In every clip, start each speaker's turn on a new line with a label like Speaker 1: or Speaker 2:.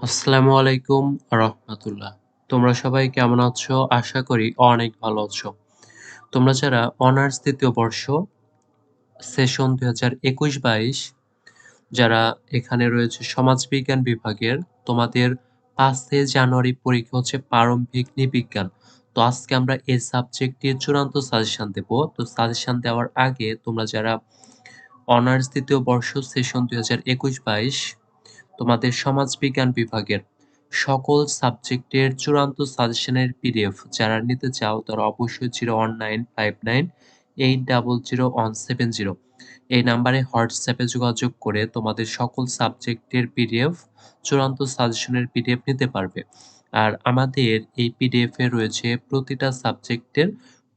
Speaker 1: আসসালামু আলাইকুম রহমতুল্লাহ। তোমরা সবাই কেমন আছো? আশা করি অনেক ভালো আছো। তোমরা যারা অনার্স দ্বিতীয় বর্ষ, সেশন দুই হাজার একুশ বাইশ, যারা এখানে রয়েছে সমাজবিজ্ঞান বিভাগের, তোমাদের পাঁচই জানুয়ারি পরীক্ষা হচ্ছে প্রারম্ভিক নৃবিজ্ঞান। তো আজকে আমরা এই সাবজেক্টটির চূড়ান্ত সাজেশন দেব। তো সাজেশন দেওয়ার আগে তোমরা যারা অনার্স দ্বিতীয় বর্ষ, সেশন দুই হাজার একুশ বাইশ তোমাদের সমাজবিজ্ঞান বিভাগের সকল সাবজেক্টের চূড়ান্ত সাজেশনের পিডিএফ যারা নিতে চাও, তারা অবশ্যই zero one nine five nine eight double zero one seven zero এই নাম্বারে হোয়াটসঅ্যাপে যোগাযোগ করে তোমাদের সকল সাবজেক্টের পিডিএফ, চূড়ান্ত সাজেশনের পিডিএফ নিতে পারবে। আর আমাদের এই পিডিএফ রয়েছে প্রতিটা সাবজেক্টের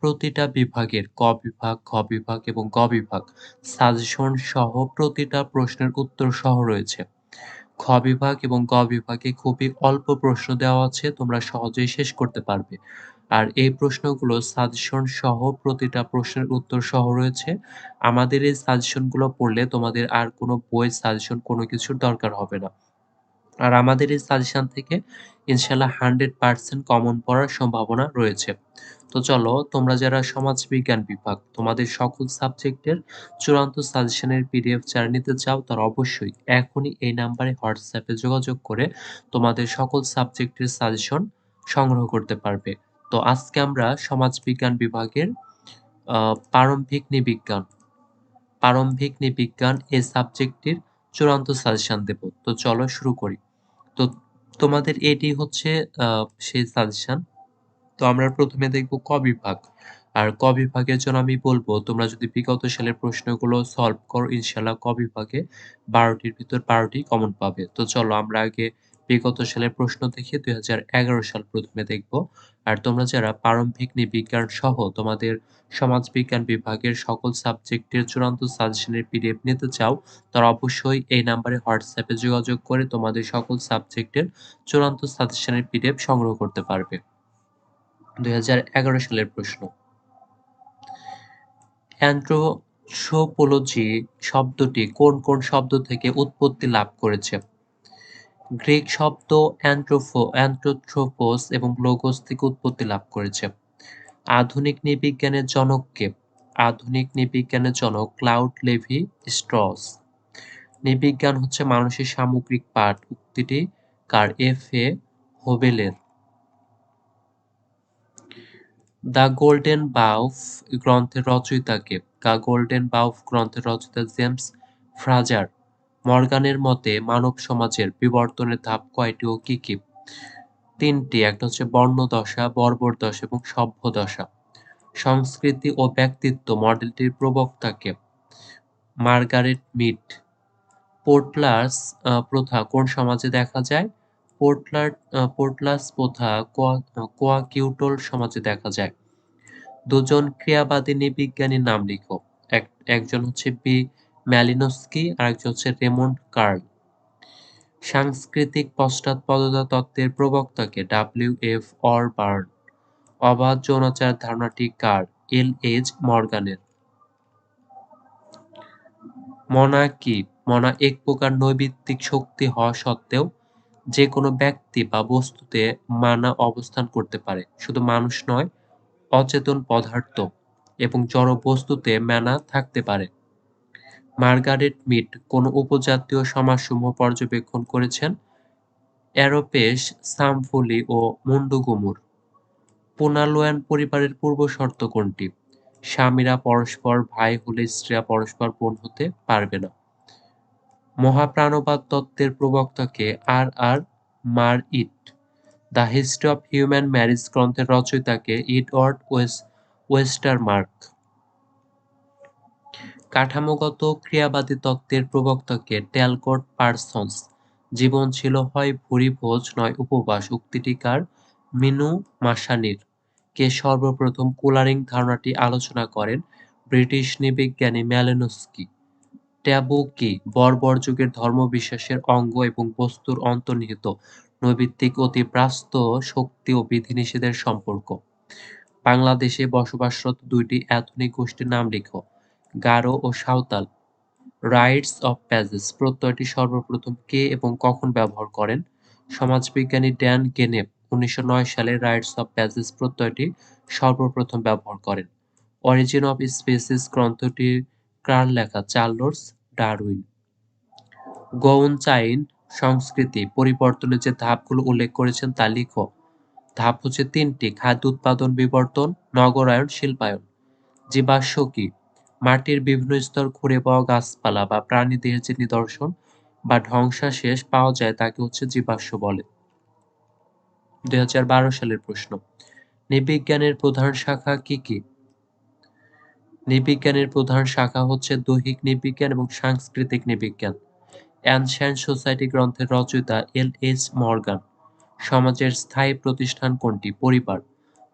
Speaker 1: প্রতিটা বিভাগের ক বিভাগ খ বিভাগ এবং গ বিভাগ সাজেশন সহ প্রতিটা প্রশ্নের উত্তর সহ রয়েছে। খ বিভাগ এবং গ বিভাগে খুবই অল্প প্রশ্ন দেওয়া আছে, তোমরা সহজেই শেষ করতে পারবে। আর এই প্রশ্নগুলো সাজেশন সহ প্রতিটা প্রশ্নের উত্তর সহ রয়েছে। আমাদের এই সাজেশনগুলো পড়লে তোমাদের আর কোনো বই সাজেশন কোনো কিছুর দরকার হবে না। আর আমাদের এই সাজেশন থেকে ইনশাল্লাহ হান্ড্রেড পার্সেন্ট কমন পড়ার সম্ভাবনা রয়েছে। তো চলো, তোমরা যারা সমাজবিজ্ঞান বিভাগ, তোমাদের সকল সাবজেক্টের চূড়ান্ত সাজেশনের পিডিএফ যারা নিতে চাও, তারা অবশ্যই এখনই এই নাম্বারে হোয়াটসঅ্যাপে যোগাযোগ করে তোমাদের সকল সাবজেক্টের সাজেশন সংগ্রহ করতে পারবে। তো আজকে আমরা সমাজবিজ্ঞান বিভাগের প্রারম্ভিক নিবিজ্ঞান প্রারম্ভিক নিবিজ্ঞান এই সাবজেক্টটির চূড়ান্ত সাজেশন দেব। তো চলো শুরু করি। তো তোমাদের এটি হচ্ছে সেই সাজেশন। তো আমরা প্রথমে দেখব ক বিভাগ। আর ক বিভাগের জন্য আমি বলব, তোমরা যদি বিগত সালের প্রশ্নগুলো সলভ করো ইনশাল্লাহ ক বিভাগে বারোটির ভিতর বারোটি কমন পাবে। তো চলো আমরা আগে বিগত সালের প্রশ্ন দেখে দুই হাজার এগারো সাল প্রথমে দেখব। আর তোমরা যারা প্রারম্ভিক বিজ্ঞান সহ তোমাদের সমাজবিজ্ঞান বিভাগের সকল সাবজেক্টের চূড়ান্ত সাজেশনের পিডিএফ নিতে চাও, তারা অবশ্যই এই নাম্বারে হোয়াটসঅ্যাপে যোগাযোগ করে তোমাদের সকল সাবজেক্টের চূড়ান্ত সাজেশনের পিডিএফ সংগ্রহ করতে পারবে। দুই হাজার এগারো সালের প্রশ্ন। অ্যান্থ্রোপোলজি শব্দটি কোন কোন শব্দ থেকে উৎপত্তি লাভ করেছে? গ্রিক শব্দ অ্যান্থ্রোফো অ্যান্থ্রোথ্রোপোস এবং লোগোস থেকে উৎপত্তি লাভ করেছে। আধুনিক নৃবিজ্ঞানের জনককে আধুনিক নৃবিজ্ঞানের জনক ক্লাউড লেভি স্ট্রস। নৃবিজ্ঞান হচ্ছে মানুষের সামগ্রিক পাঠ, উক্তিটি কার এফ এ হোবেলের। দ্য গোল্ডেন বাউফ গ্রন্থের রচয়িতাকে দ্য গোল্ডেন বাউফ গ্রন্থের রচয়িতা জেমস ফ্রাজার, মর্গানের মতে মানব সমাজের বিবর্তনের ধাপ কয়টি ও কি কি? তিনটি, একটা হচ্ছে বর্ণদশা, বর্বর দশা এবং সভ্য দশা। সংস্কৃতি ও ব্যক্তিত্ব মডেলটির প্রবক্তাকে মার্গারেট মিট। পোর্টলার্স প্রথা কোন সমাজে দেখা যায়? পোর্টলার পোর্টলাস প্রথা কোয়াকিউটল সমাজে দেখা যায়। দুজন ক্রিয়াবাদী বিজ্ঞানীর নাম লিখো। একজন হচ্ছে বি ম্যালিনস্কি আর একজন হচ্ছে রেমন্ড কার্ল। সাংস্কৃতিক পশ্চাৎপদতা তত্ত্বের প্রবক্তাকে ডাব্লিউ এফ অর বার্ন। অবাধ যৌনাচার ধারণাটি কার? L H মর্গানের। মনা কি? মনা এক প্রকার নৈবিত্তিক শক্তি হওয়া সত্ত্বেও যে কোনো ব্যক্তি বা বস্তুতে মানা অবস্থান করতে পারে। শুধু মানুষ নয়, অচেতন পদার্থ এবং জড় বস্তুতে মানা থাকতে পারে। মার্গারেট মিট কোন উপজাতীয় সমাজসমূহ পর্যবেক্ষণ করেছেন অ্যারোপেশ সামফুলি ও মুন্ডুগুমুর। পুনালোয়ান পরিবারের পূর্বশর্ত কোনটি? স্বামীরা পরস্পর ভাই হলে স্ত্রীরা পরস্পর বোন হতে পারবে না। মহাপ্রাণবাদ তত্ত্বের প্রবক্তাকে আর আর মার ইট the history of human marriage গ্রন্থের রচয়িতাকে ইডওয়ার্ড ওয়েস্ট ওয়েস্টার মার্ক কাঠামোগত ক্রিয়াবাদী তত্ত্বের প্রবক্তাকে ট্যালকট পার্সন্স, জীবন ছিল হয় ভুরি ভোজ, নয় উপবাস উক্তিটি কার মিনু মাসানির। কে সর্বপ্রথম কুলারিং ধারণাটি আলোচনা করেন ব্রিটিশ নৃবিজ্ঞানী ম্যালেনস্কি ট্যাবু কি বর্বর যুগের ধর্মবিশ্বাসের অঙ্গ এবং বস্তুর অন্তর্নিহিত নৈবিত্তিক অতি প্রাস্ত শক্তি ও বিধিনিষেধের সম্পর্ক। বাংলাদেশে বসবাসরত দুইটি অ্যাথনিক গোষ্ঠীর নাম লিখো, গারো ও সাঁওতাল। রাইটস অফ প্যাজেস প্রত্যয়টি সর্বপ্রথম কে এবং কখন ব্যবহার করেন? সমাজবিজ্ঞানী ড্যান গেনেপ উনিশশো নয় সালে রাইটস অফ প্যাজেস প্রত্যয়টি সর্বপ্রথম ব্যবহার করেন। অরিজিন অফ স্পেসিস গ্রন্থটির কার লেখা? Charles Darwin. গৌন চাইন সংস্কৃতি পরিবর্তনের যে ধাপগুলো উল্লেখ করেছেন তা লিখো। ধাপ হচ্ছে তিনটি, খাদ্য উৎপাদন, বিবর্তন, নগরায়ন, শিল্পায়ন। জীবাশ্ম কি? মাটির বিভিন্ন স্তর খুঁড়ে পাওয়া গাছপালা বা প্রাণীদেহের যে নিদর্শন বা ধ্বংসাশেষ পাওয়া যায়, তাকে হচ্ছে জীবাশ্ম বলে। দুই হাজার বারো সালের প্রশ্ন। নৃবিজ্ঞানের প্রধান শাখা কি কি? নৃবিজ্ঞানের প্রধান শাখা হচ্ছে দৈহিক নৃবিজ্ঞান এবং সাংস্কৃতিক নৃবিজ্ঞান অ্যানশিয়ান্ট সোসাইটি গ্রন্থের রচয়িতা এল এইচ মর্গান। সমাজের স্থায়ী প্রতিষ্ঠান কোনটি? পরিবার।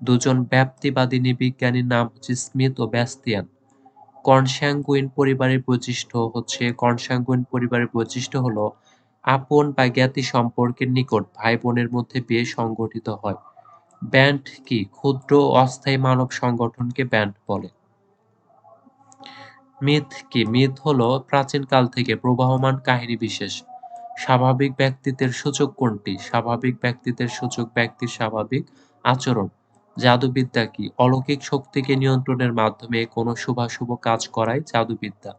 Speaker 1: দুজন ব্যাপ্তিবাদী নৃবিজ্ঞানীর নাম হচ্ছে স্মিথ ও ব্যাস্তিয়ান। কনস্যাঙ্গুইন পরিবারের বৈশিষ্ট্য হচ্ছে কনস্যাঙ্গুইন পরিবারের বৈশিষ্ট্য হলো আপন বা জ্ঞাতি সম্পর্কের নিকট ভাই বোনের মধ্যে বিয়ে সংগঠিত হয়। ব্যান্ড কি? ক্ষুদ্র অস্থায়ী মানব সংগঠনকে ব্যান্ড বলে। মিথ কি? মিথ হলো প্রাচীনকাল থেকে প্রবাহমান কাহিনী বিশেষ। স্বাভাবিক ব্যক্তিত্বের সূচক কোনটি? স্বাভাবিক ব্যক্তিত্বের সূচক ব্যক্তির স্বাভাবিক আচরণ। জাদুবিদ্যা কি? অলৌকিক শক্তিকে নিয়ন্ত্রণের মাধ্যমে কোনো শুভাশুভ কাজ করাই জাদুবিদ্যা।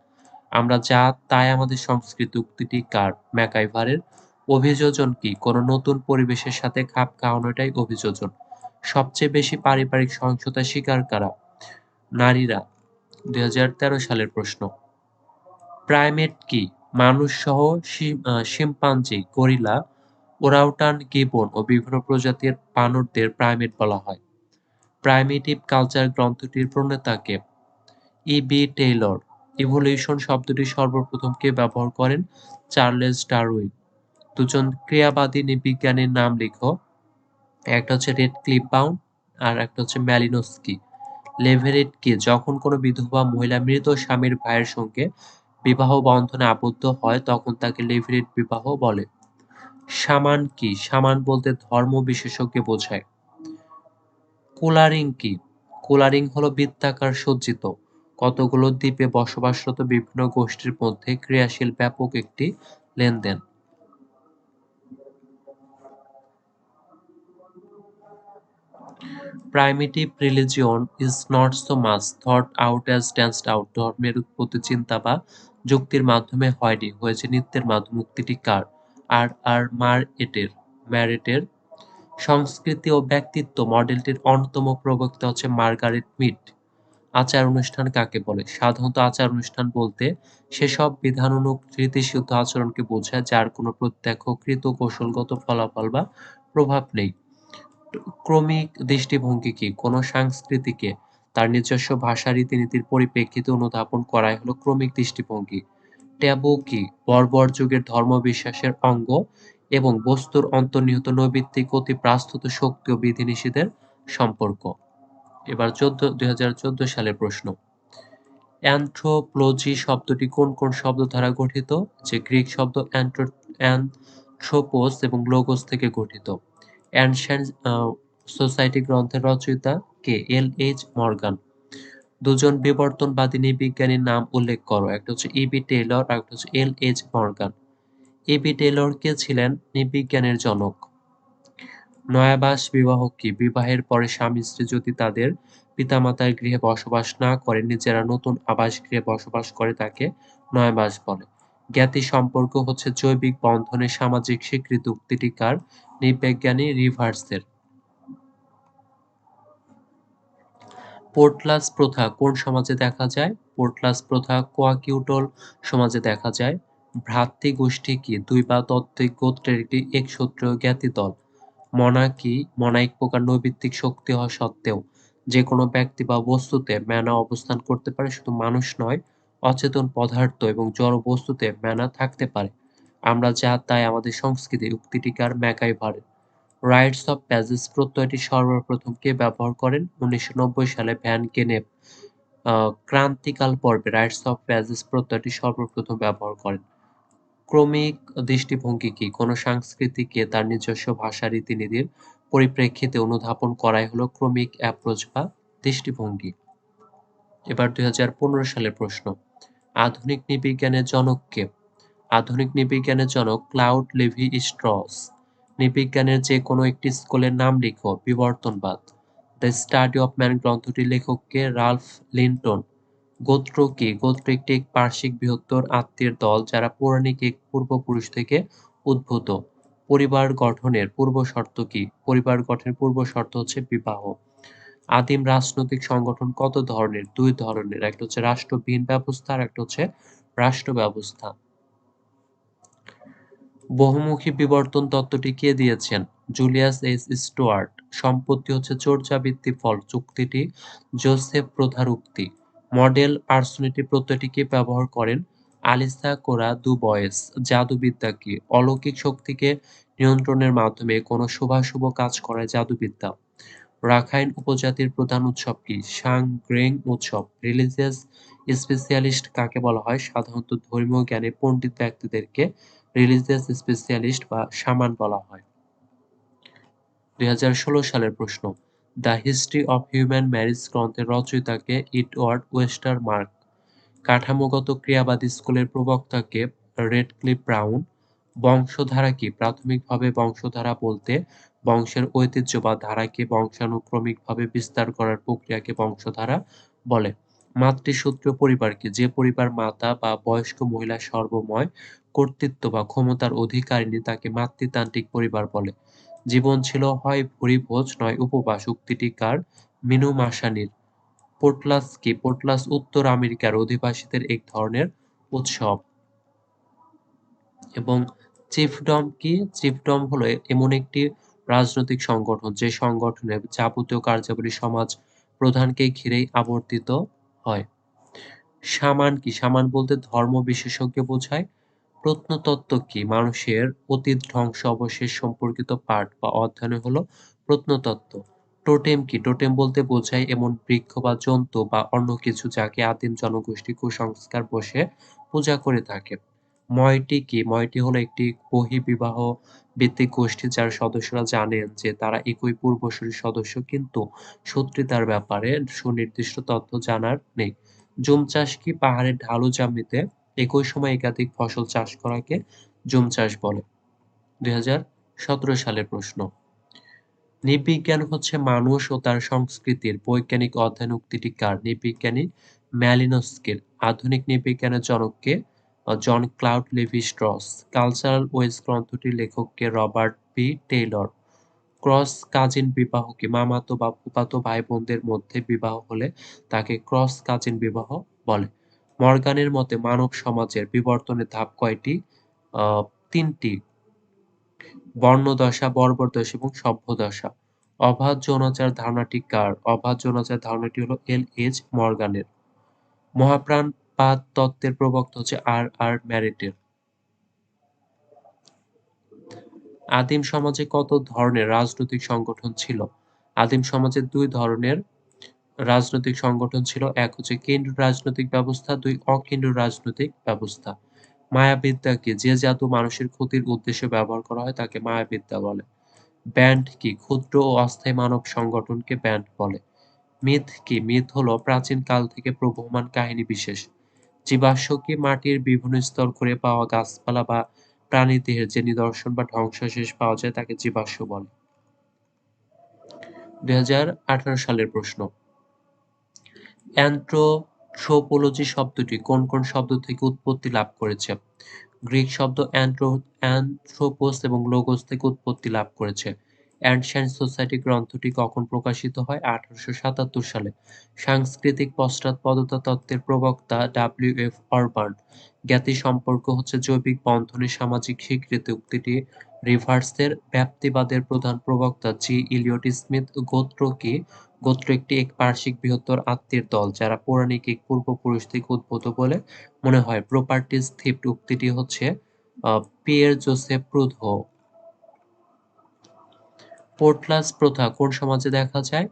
Speaker 1: আমরা যা তাই আমাদের সংস্কৃতি, উক্তিটি কার? ম্যাকাইভারের। অভিযোজন কি? কোনো নতুন পরিবেশের সাথে খাপ খাওয়ানোটাই অভিযোজন। সবচেয়ে বেশি পারিবারিক সহিংসতা শিকার কারা? নারীরা। দুই হাজার তেরো সালের প্রশ্ন। প্রাইমেট কি? মানুষ সহ শিম্পাঞ্জি, গরিলা, ওরাউটান, গিবন ও বিভিন্ন প্রজাতির বানরদের প্রাইমেট বলা হয়। প্রাইমেটিভ কালচার গ্রন্থটির প্রণেতাকে ই বি টেইলর। ইভলিউশন শব্দটি সর্বপ্রথম কে ব্যবহার করেন? Charles Darwin. দুজন ক্রিয়াবাদী বিজ্ঞানীর নাম লিখো। একটা হচ্ছে রেড ক্লিপ বাউন্ড আর একটা হচ্ছে ম্যালিনোস্কি। লেভেরেট কি যখন কোনো বিধবা মহিলা মৃত স্বামীর ভাইয়ের সঙ্গে বিবাহ বন্ধনে আবদ্ধ হয়, তখন তাকে লেভেরেট বিবাহ বলে। সামান কি? সামান বলতে ধর্ম বিশেষজ্ঞ বোঝায়। কোলারিং কি? কোলারিং হলো বৃত্তাকার সজ্জিত। কতগুলো দ্বীপে বসবাসরত বিভিন্ন গোষ্ঠীর মধ্যে ক্রিয়াশীল ব্যাপক একটি লেনদেন। Primitive religion is not so much thought out as danced out ধর্মের উৎপত্তি চিন্তা বা যুক্তির মাধ্যমে হয়নি, হয়েছে নৃত্যের মাধ্যমে মুক্তিটি কার? আর আর, মার, এটের, ম্যারেটের সংস্কৃতি ও ব্যক্তিত্ব মডেলটির অন্যতম প্রবক্তা হচ্ছে মার্গারেট মিট। আচার অনুষ্ঠান কাকে বলে? সাধারণত আচার অনুষ্ঠান বলতে সেসব বিধান রীতিসিদ্ধ আচরণকে বোঝায় যার কোনো প্রত্যক্ষ কৃত কৌশলগত ফলাফল বা প্রভাব নেই। ক্রমিক দৃষ্টিভঙ্গি কি? কোনো সংস্কৃতিকে তার নিজস্ব ভাষা, রীতিনীতির পরিপ্রেক্ষিতে অনুধাবন করাই হলো ক্রমিক দৃষ্টিভঙ্গি। ট্যাবু কি? বর্বর যুগের ধর্মবিশ্বাসের অঙ্গ এবং বস্তুর অন্তর্নিহিত নৈবিত্তিক অতি প্রাস্তুত শক্তি ও বিধিনিষেধের সম্পর্ক। এবার চোদ্দ, দুই সালের প্রশ্ন। অ্যান্থ্রোপোলজি শব্দটি কোন কোন শব্দ দ্বারা গঠিত? যে গ্রিক শব্দ অ্যান্থ্রোপোস এবং লোগোস থেকে গঠিত। অ্যানশিয়েন্ট সোসাইটি গ্রন্থের রচয়িতা কে? এল এইচ মর্গান। দুজন বিবর্তনবাদী বিজ্ঞানীর নাম উল্লেখ করো। একটা হচ্ছে ইবি টেইলর, আর একটা হচ্ছে L H Morgan. E B Tylor কে ছিলেন? নৃবিজ্ঞানের জনক। নয়াবাস বিবাহ কি? বিবাহের পরে স্বামী, স্ত্রী যদি তাদের পিতামাতার গৃহে বসবাস না করে, নিজেরা নতুন আবাস গৃহে বসবাস করে, তাকে নয়াবাস বলে। জ্ঞাতি সম্পর্ক হচ্ছে জৈবিক বন্ধনের সামাজিক স্বীকৃতি উক্তিটি কার নৃবিজ্ঞানী রিভার্সের। পোর্টলাস প্রথা কোন সমাজে দেখা যায়? পোর্টলাস প্রথা কোয়াকিউটল সমাজে দেখা যায়। ভ্রাতৃগোষ্ঠী কি দুই বা তত্ত্বিক গোত্রের একটি একসূত্রীয় জ্ঞাতি দল? মনাকি মনাইক প্রকার নৈবিত্তিক শক্তি হওয়া সত্ত্বেও যে কোনো ব্যক্তি বা বস্তুতে ম্যানা অবস্থান করতে পারে, শুধু মানুষ নয় অচেতন পদার্থ এবং জড় বস্তুতে ম্যানা থাকতে পারে। আমরা যা তাই আমাদের সংস্কৃতি উক্তিটিকার ম্যাকাইভারের রাইটস অফ প্যাজেস প্রত্যয়টি সর্বপ্রথম কে ব্যবহার করেন? উনিশশো নব্বই সালে ভ্যান কেনেপ ক্রান্তিকাল পর্বে রাইটস অফ প্যাজেস প্রত্যয়টি সর্বপ্রথম ব্যবহার করেন। ক্রমিক দৃষ্টিভঙ্গি কি? কোনো সংস্কৃতিকে তার নিজস্ব ভাষা রীতিনীতির পরিপ্রেক্ষিতে অনুধাবন করাই হলো ক্রমিক অ্যাপ্রোচ বা দৃষ্টিভঙ্গি। এবার দুই হাজার পনেরো সালের প্রশ্ন। আধুনিক নৃবিজ্ঞানের জনক কে? আধুনিক নৃবিজ্ঞানের জনক ক্লাউড লেভি স্ট্রস। নৃবিজ্ঞানের যে কোনো একটি স্কুলের নাম লিখো, বিবর্তনবাদ। দ্য স্টাডি অফ ম্যান গ্রন্থটির লেখককে রালফ লিন্টন। গোত্র কি? গোত্র একটি পার্শ্বিক বৃহত্তর আত্মীয়ের দল যারা পৌরাণিক এক পূর্বপুরুষ থেকে উদ্ভূত। পরিবার গঠনের পূর্ব শর্ত কি? পরিবার গঠনের পূর্ব শর্ত হচ্ছে বিবাহ। আদিম রাজনৈতিক সংগঠন কত ধরনের? দুই ধরনের। একটা হচ্ছে রাষ্ট্রবিহীন ব্যবস্থা আর একটা হচ্ছে রাষ্ট্র ব্যবস্থা। বহুমুখী বিবর্তন তত্ত্বটি কে দিয়েছেন? Julius S Stuart. সম্পত্তি হচ্ছে চর্যাবৃত্তি ফল। চুক্তিটি জোসেফ প্রধার উক্তি। মডেল পার্সোনালিটি প্রত্যয়টিকে ব্যবহার করেন? আলিসা কোরা দু বয়েস। জাদুবিদ্যা কি? অলৌকিক শক্তিকে নিয়ন্ত্রণের মাধ্যমে কোনো শুভাশুভ কাজ করায় জাদুবিদ্যা। রাখাইন উপজাতির প্রধান উৎসব কি? সাংগ্রেং উৎসব। রিলিজিয়াস স্পেশালিস্ট কাকে বলা হয়? সাধারণত ধর্মীয় জ্ঞানে পণ্ডিত ব্যক্তিদেরকে রিলিজিয়াস স্পেশালিস্ট বা শামান বলা হয়। দুই সালের প্রশ্ন। The history of human marriage গ্রন্থের রচয়িতাকে ইটওয়ার্ড ওয়েস্টার মার্ক কাঠামোগত ক্রিয়াবাদী স্কুলের প্রবক্তাকে রেডক্লিফ ব্রাউন। বংশধারা কি? প্রাথমিকভাবে বংশধারা বলতে বংশের ঐতিহ্য বা ধারাকে বংশানুক্রমিকভাবে বিস্তার করার প্রক্রিয়াকে বংশধারা বলে। মাতৃসূত্র পরিবার কি যে পরিবার মাতা বা বয়স্ক মহিলা সর্বময় কর্তৃত্ব বা ক্ষমতার অধিকারিণী তাকে মাতৃতান্ত্রিক পরিবার বলে। জীবন ছিল হয় ভোজ নয় উপবাস। উক্তিটি কার? মিনু মাসানির পোর্টলাস কি পোর্টলাস উত্তর আমেরিকার অধিবাসীদের এক ধরনের উৎসব। এবং চিফডম কি? চিফডম হলো এমন একটি রাজনৈতিক সংগঠন, যে সংগঠনের যাবতীয় কার্যাবলী সমাজ প্রধানকে ঘিরেই আবর্তিত হয়। সামান কি? সামান বলতে ধর্ম বিশেষজ্ঞ বোঝায়, প্রত্নতত্ত্ব কি? মানুষের অতীত ধ্বংস অবশেষ সম্পর্কিত পাঠ বা অধ্যয়নে হলো প্রত্নতত্ত্ব। টোটেম কি? টোটেম বলতে বোঝায় এমন বৃক্ষ বা জন্তু বা অন্য কিছু যাকে আদিম জনগোষ্ঠী কুসংস্কার বসে পূজা করে থাকে। ময়টি কি? ময়টি হলো একটি বহির্বিবাহ ভিত্তিক গোষ্ঠী যার সদস্যরা জানেন যে তারা একই পূর্বসূরীর সদস্য, কিন্তু শত্রুতার ব্যাপারে সুনির্দিষ্ট তথ্য জানার নেই। জুম চাষ কি পাহাড়ের ঢালু জমিতে একই সময় একাধিক ফসল চাষ করাকে জুম চাষ বলে? দুই হাজার সতেরো সালের প্রশ্ন। নৃবিজ্ঞান হচ্ছে মানুষ ও তার সংস্কৃতির বৈজ্ঞানিক অধ্যয়ন উক্তিটি কার? নৃবিজ্ঞানী ম্যালিনস্কির। আধুনিক নৃবিজ্ঞানের জনককে John Claude Levi Strauss. Cultural ways গ্রন্থটির লেখককে Robert P Tylor. Cross cousin বিবাহ কি মামাতো বা ফুফাতো ভাই বোনদের মধ্যে বিবাহ হলে তাকে ক্রস কাজিন বিবাহ বলে। মর্গানের মতে মানব সমাজের বিবর্তনের ধাপ কয়টি? তিনটি। বর্ণদশা, বর্বরদশা এবং সভ্যদশা। অবাধ যৌনাচার ধারণাটি কার? অবাধ যৌনাচার ধারণাটি হলো এল এইচ মর্গানের। মহাপ্রাণবাদ তত্ত্বের প্রবক্তা হচ্ছে আর আর ম্যারিটের আদিম সমাজে কত ধরনের রাজনৈতিক সংগঠন ছিল? আদিম সমাজে দুই ধরনের রাজনৈতিক সংগঠন ছিল। এক হচ্ছে কেন্দ্র রাজনৈতিক ব্যবস্থা, দুই অকেন্দ্র রাজনৈতিক ব্যবস্থা। মায়াবিদ্যাকে যে জাদু মানুষের ক্ষতির উদ্দেশ্যে ব্যবহার করা হয় তাকে মায়াবিদ্যা বলে। ব্যান্ড কি ক্ষুদ্র ও অস্থায়ী মানব সংগঠনকে ব্যান্ড বলে। মিথ কি মিথ হলো প্রাচীন কাল থেকে প্রবহমান কাহিনী বিশেষ। জীবাশ্ম কি মাটির বিভিন্ন স্তর করে পাওয়া গাছপালা বা প্রাণীদেহের যে নিদর্শন বা ধ্বংসাবশেষ পাওয়া যায় তাকে জীবাশ্ম বলে? দুই হাজার আঠারো সালের প্রশ্ন। অ্যান্থ্রোপোলজি শব্দটি কোন কোন শব্দ থেকে উৎপত্তি লাভ করেছে? গ্রিক শব্দ অ্যান্ট্রো অ্যান্থ্রোপোস এবং লোগোস থেকে উৎপত্তি লাভ করেছে। অ্যান্ড সোসাইটি গ্রন্থটি কখন প্রকাশিত হয়? আঠারোশো সাতাত্তর সালে। সাংস্কৃতিক পশ্চাৎপদতা তত্ত্বের প্রবক্তা ডাব্লিউ এফ অরবান জ্ঞাতি সম্পর্ক হচ্ছে জৈবিক বন্ধনের সামাজিক স্বীকৃতি উক্তিটি। রিভার্সের ব্যাপ্তিবাদের প্রধান প্রবক্তা জি ইলিয়ট স্মিথ গোত্র কি? গোত্র একটি এক পার্শ্বিক বৃহত্তর আত্মীয় দল, যারা পৌরাণিক এক পূর্বপুরুষ থেকে উদ্ভূত বলে মনে হয়। প্রপার্টিজ থিফট উক্তিটি হচ্ছে পিয়ের জোসেফ প্রুধো পোর্টলাস প্রথা কোন সমাজে দেখা যায়?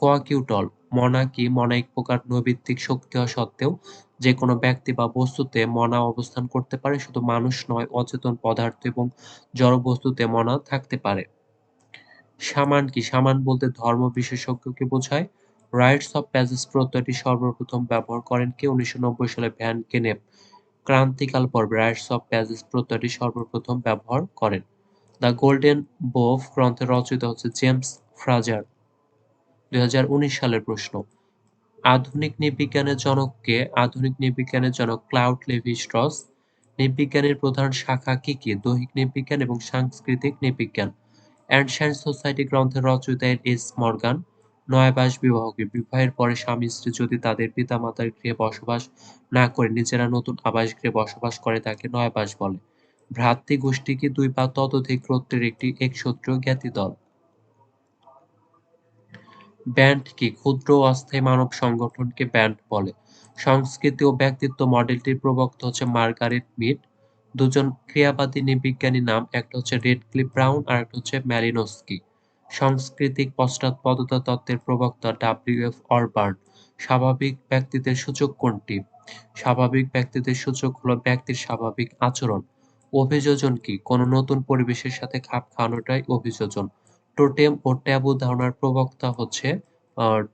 Speaker 1: কোয়াকিউটল, মনাকি, মনা এক প্রকার নৈবিত্তিক শক্তি হওয়া সত্ত্বেও যে কোনো ব্যক্তি বা বস্তুতে মনা অবস্থান করতে পারে, শুধু মানুষ নয়, অচেতন পদার্থ এবং জড় বস্তুতে মনা থাকতে পারে। সামান কি? সামান বলতে ধর্ম বিশেষজ্ঞকে বোঝায়। রাইটস অফ প্যাসেজ প্রত্যয়টি সর্বপ্রথম ব্যবহার করেন কে? উনিশশো নব্বই সালে ভ্যান কেনেপ। ক্রান্তিকাল পর্বে রাইটস অফ প্যাসেজ প্রত্যয়টি সর্বপ্রথম ব্যবহার করেন। দ্য গোল্ডেন বোভ গ্রন্থের রচয়িতা হচ্ছে জেমস ফ্রাজার, দুই হাজার উনিশ সালের প্রশ্ন। আধুনিক নৃবিজ্ঞানের জনককে আধুনিক নৃবিজ্ঞানের জনক ক্লাউড লেভি স্ট্রস নৃবিজ্ঞানের প্রধান শাখা কি কি? দৈহিক নৃবিজ্ঞান এবং সাংস্কৃতিক নৃবিজ্ঞান অ্যান্ড সোসাইটি গ্রন্থের রচয়িতা এস মর্গান, নয়াবাস বিবাহকে বিবাহের পরে স্বামী স্ত্রী যদি তাদের পিতামাতার গৃহে বসবাস না করে, নিজেরা নতুন আবাস গৃহে বসবাস করে, তাকে নয়াবাস বলে। ভ্রাতৃ গোষ্ঠী কি দুই বা ততোধিক গোত্রের একটি একসূত্র জ্ঞাতি দল। ব্যান্ড কি ক্ষুদ্র অস্থায়ী মানব সংগঠনকে ব্যান্ড বলে। সংস্কৃতি ও ব্যক্তিত্ব মডেলটির প্রবক্তা হচ্ছে মার্গারেট মিড দুজন ক্রিয়াবাদী বিজ্ঞানী নাম, একটা হচ্ছে রেড ক্লিপ ব্রাউন আর একটা হচ্ছে ম্যালিনোস্কি। সাংস্কৃতিক পশ্চাৎপদতা তত্ত্বের প্রবক্তা ডাব্লিউ এফ অরবার্ন স্বাভাবিক ব্যক্তিদের সূচক কোনটি? স্বাভাবিক ব্যক্তিদের সূচক হলো ব্যক্তির স্বাভাবিক আচরণ। অভিযোজন কি? কোনো নতুন পরিবেশের সাথে খাপ খাওয়ানোটাই অভিযোজন। টোটেম ও ট্যাবু ধারণার প্রবক্তা হচ্ছে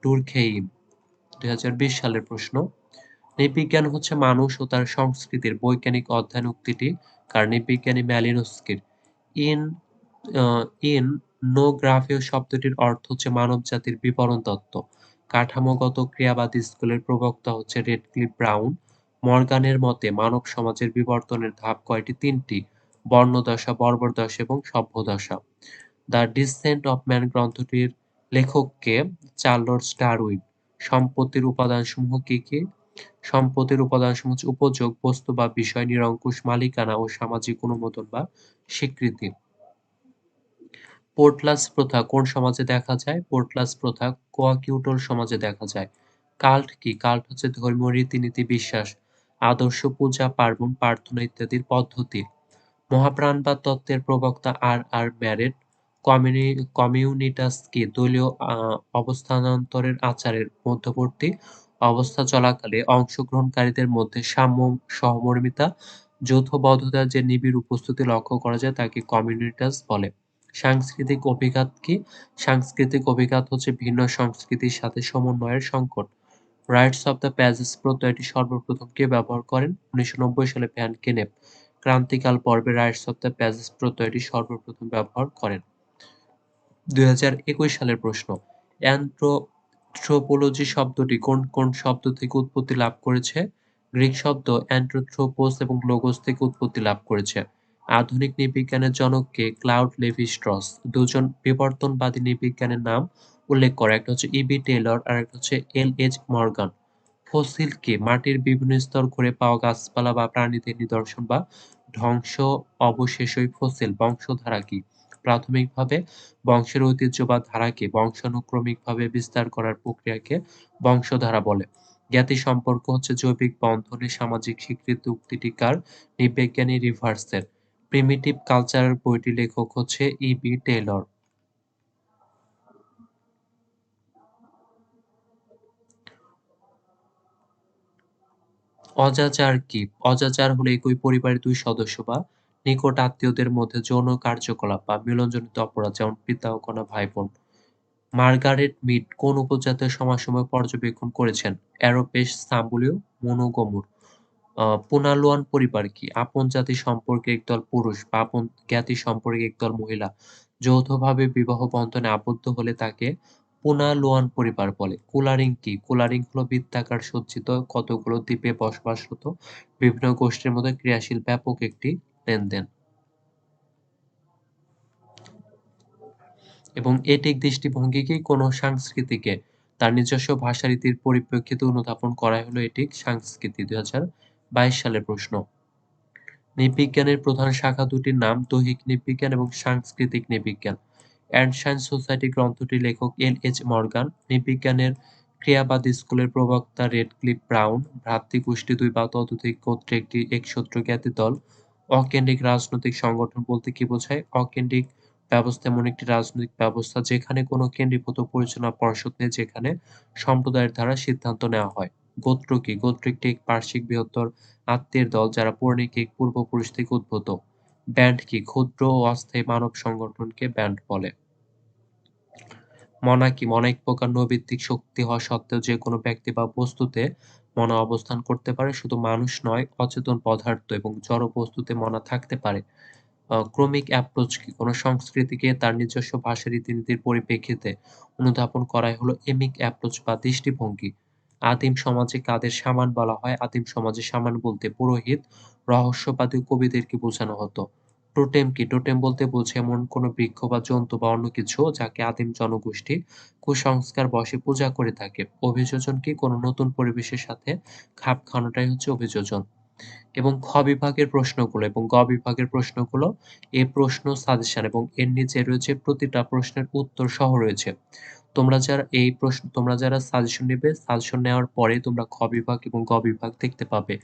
Speaker 1: টুরখেইম দুই সালের প্রশ্ন। নৃবিজ্ঞান হচ্ছে মানুষ ও তার সংস্কৃতির বৈজ্ঞানিক অধ্যয়ন উক্তিটি কার নৃবিজ্ঞানী ম্যালিনস্কির। ইন ইন নোগ্রাফীয় শব্দটির অর্থ হচ্ছে মানব জাতির বিবরণ তত্ত্ব। কাঠামোগত ক্রিয়াবাদী স্কুলের প্রবক্তা হচ্ছে রেডক্লিফ ব্রাউন। মর্গানের মতে মানব সমাজের বিবর্তনের ধাপ কয়টি? তিনটি, বর্ণদশা, বর্বরদশা এবং সভ্যদশা। দ্য ডিসেন্ট অফ ম্যান গ্রন্থটির লেখককে চার্লস ডারউইন। সম্পত্তির উপাদানসমূহ কি কি? সম্পত্তির উপাদানসমূহ হচ্ছে উপযোগ, বস্তু বা বিষয়, নিরঙ্কুশ মালিকানা ও সামাজিক অনুমোদন বা স্বীকৃতি। পোর্টলাস প্রথা কোন সমাজে দেখা যায়? পোর্টলাস প্রথা কোয়াকিউটল সমাজে দেখা যায়। কাল্ট কি? কাল্ট হচ্ছে ধর্মীয় রীতিনীতি, বিশ্বাস। আদর্শ পূজা, পার্বণ প্রার্থনা ইত্যাদির পদ্ধতি। মহাপ্রাণবাদ তত্ত্বের প্রবক্তা আর আর ম্যারেট কমিউনিটাস কি দলীয় অবস্থানান্তরের আচারের মধ্যবর্তী অবস্থা চলাকালে অংশগ্রহণকারীদের মধ্যে সাম্য সহমর্মিতা যৌথবদ্ধতার যে নিবিড় উপস্থিতি লক্ষ্য করা যায় তাকে কমিউনিটাস বলে। সাংস্কৃতিক অভিঘাত কি? সাংস্কৃতিক অভিঘাত হচ্ছে ভিন্ন সংস্কৃতির সাথে সমন্বয়ের সংকট। রাইটস অফ দ্য প্যাজেস প্রত্যয়টি সর্বপ্রথম কে ব্যবহার করেন? উনিশশো নব্বই সালে ভ্যান কেনেপ ক্রান্তিকাল পর্বে রাইটস অফ দ্য প্যাজেস প্রত্যয়টি সর্বপ্রথম ব্যবহার করেন। দুই সালের প্রশ্ন, অ্যান্থ্রোপোলজি শব্দটি কোন কোন শব্দ থেকে উৎপত্তি লাভ করেছে? গ্রিক শব্দ অ্যান্থ্রোথ্রোপোস এবং লোগোস থেকে উৎপত্তি লাভ করেছে। আধুনিক নৃবিজ্ঞানের জনককে ক্লাউড লেভি স্ট্রস দুজন বিবর্তনবাদী নৃবিজ্ঞানের নাম উল্লেখ করে, একটা হচ্ছে ইবি টেলর আর একটা হচ্ছে এল এইচ মর্গান ফসিল কি মাটির বিভিন্ন স্তর করে পাওয়া গাছপালা বা প্রাণীদের নিদর্শন বা ধ্বংস অবশেষই ফসিল বংশধারা কি? প্রাথমিকভাবে বংশের ঐতিহ্য বা ধারাকে বংশানুক্রমিকভাবে বিস্তার করার প্রক্রিয়াকে বংশধারা বলে। জ্ঞাতি সম্পর্ক হচ্ছে জৈবিক বন্ধনে সামাজিক স্বীকৃতি উক্তিটি কার? নৃবিজ্ঞানী রিভার্সের। প্রিমিটিভ কালচার বইটি লেখক হচ্ছে ই বি টেলর অজাচার কি? অজাচার হলো একই পরিবারের দুই সদস্য বা নিকট আত্মীয়দের মধ্যে যৌন কার্যকলাপ বা মিলনজনিত অপরাধ, যেমন পিতা ও কন্যা ভাই বোন মার্গারেট মিড কোন উপজাতীয় সমাজসমূহ পর্যবেক্ষণ করেছেন? অ্যারোপেশ সাম্বুলীয় মনোগমুর। পুনালুয়ান পরিবার কি? আপন জাতি সম্পর্কে একদল পুরুষ বা আপন জ্ঞাতি সম্পর্কে একদল মহিলা যৌথভাবে বিবাহ বন্ধনে আবদ্ধ হলে তাকে পুনালুয়ান পরিবার বলে। কুলারিং কি? কুলারিং হলো বৃত্তাকার সজ্জিত কতগুলো দ্বীপে বসবাসরত বিভিন্ন গোষ্ঠীর মধ্যে ক্রিয়াশীল ব্যাপক একটি লেনদেন। এবং এটিক দৃষ্টিভঙ্গিকেই কোনো সংস্কৃতিকে। তার নিজস্ব ভাষারীতির পরিপ্রেক্ষিতে অনুধাবন করাই হলো এটিক সংস্কৃতি, দুই বাইশ সালের প্রশ্ন। নৃবিজ্ঞানের প্রধান শাখা দুটির নাম দৈহিক নৃবিজ্ঞান এবং সাংস্কৃতিক নৃবিজ্ঞান অ্যান্ড সায়েন্স সোসাইটি গ্রন্থটির লেখক এল এইচ মর্গান। নৃবিজ্ঞানের ক্রিয়াবাদী স্কুলের প্রবক্তা রেড ক্লিপ ব্রাউন ভ্রাতৃগোষ্ঠী দুই বা ততোধিক গোত্রে একটি একসূত্র জ্ঞাতি দল। অকেন্দ্রিক রাজনৈতিক সংগঠন বলতে কি বোঝায়? অকেন্দ্রিক ব্যবস্থা এমন একটি রাজনৈতিক ব্যবস্থা যেখানে কোনো কেন্দ্রীভূত পরিচালনা পর্ষদ নেই, যেখানে সম্প্রদায়ের দ্বারা সিদ্ধান্ত নেওয়া হয়। গোত্র কি? গোত্র একটি পার্শ্বিক বৃহত্তর আত্মীয়ের দল যারা পৌরাণিক পূর্বপুরুষ থেকে উদ্ভূত। ব্যান্ড কি ক্ষুদ্র ও অস্থায়ী মানব সংগঠনকে ব্যান্ড বলে মনা কি মনা এক প্রকার নৈবিত্তিক শক্তি হওয়া সত্ত্বেও যে কোনো ব্যক্তি বা বস্তুতে মনা অবস্থান করতে পারে শুধু মানুষ নয় অচেতন পদার্থ এবং জড় বস্তুতে মনা থাকতে পারে ক্রমিক অ্যাপ্রোচ কি? কোন সংস্কৃতিকে তার নিজস্ব ভাষা রীতিনীতির পরিপ্রেক্ষিতে অনুধাবন করাই হলো এমিক অ্যাপ্রোচ বা দৃষ্টিভঙ্গি। আদিম সমাজে কাদের শামান বলা হয়? আদিম সমাজে শামান বলতে পুরোহিত, রহস্যবাদী কবিদেরকে বোঝানো হতো। টোটেম কি? টোটেম বলতে বোঝে এমন কোন বৃক্ষ বা জন্তু বা অন্য কিছু যাকে আদিম জনগোষ্ঠী কুসংস্কার বশে পূজা করে থাকে। অভিযোজন কি? কোন নতুন পরিবেশের সাথে খাপ খানোটাই হচ্ছে অভিযোজন। এবং খ বিভাগের প্রশ্নগুলো এবং গ বিভাগের প্রশ্নগুলো, এ প্রশ্ন সাজেশন এবং এর নিচে রয়েছে প্রতিটা প্রশ্নের উত্তর সহ রয়েছে। তোমরা যারা এই প্রশ্ন তোমরা যারা সাজেশন নেবে, সাজেশন নেওয়ার পরে তোমরা খ বিভাগ এবং গ বিভাগ দেখতে পাবে।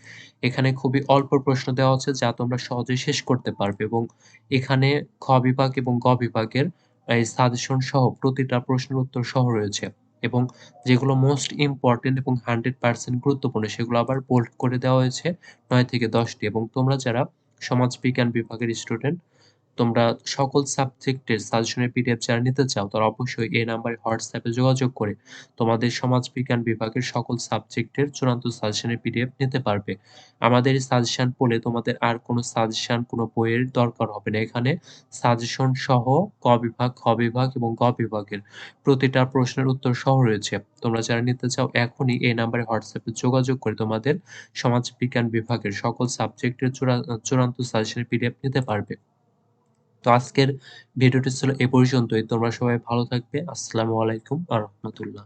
Speaker 1: এখানে খুবই অল্প প্রশ্ন দেওয়া আছে যা তোমরা সহজেই শেষ করতে পারবে এবং এখানে খ বিভাগ এবং গ বিভাগের এই সাজেশন সহ প্রতিটা প্রশ্নের উত্তর সহ রয়েছে এবং যেগুলো মোস্ট ইম্পোর্টেন্ট এবং 100% গুরুত্বপূর্ণ সেগুলো আবার বোল্ড করে দেওয়া হয়েছে নয় থেকে দশটি এবং তোমরা যারা সমাজবিজ্ঞান বিভাগের স্টুডেন্ট তোমরা সকল সাবজেক্টের সাজেশনের পিডিএফ যারা নিতে চাও তারা অবশ্যই এই নাম্বারে হোয়াটসঅ্যাপে যোগাযোগ করে তোমাদের সমাজবিজ্ঞান বিভাগের সকল সাবজেক্টের চূড়ান্ত সাজেশনের পিডিএফ নিতে পারবে। আমাদের এই সাজেশন পড়লে তোমাদের আর কোনো সাজেশন কোনো বইয়ের দরকার হবে না। এখানে সাজেশন সহ ক বিভাগ, খ বিভাগ এবং গ বিভাগের প্রতিটা প্রশ্নের উত্তর সহ রয়েছে। তোমরা যারা নিতে চাও এখনই এই নাম্বারে হোয়াটসঅ্যাপে যোগাযোগ করে তোমাদের সমাজবিজ্ঞান বিভাগের সকল সাবজেক্টের চূড়া চূড়ান্ত সাজেশনের পিডিএফ নিতে পারবে। তো আজকের ভিডিওটি ছিল এ পর্যন্তই। তোমরা সবাই ভালো থাকবে। আসসালামু আলাইকুম আ রাহমাতুল্লাহ।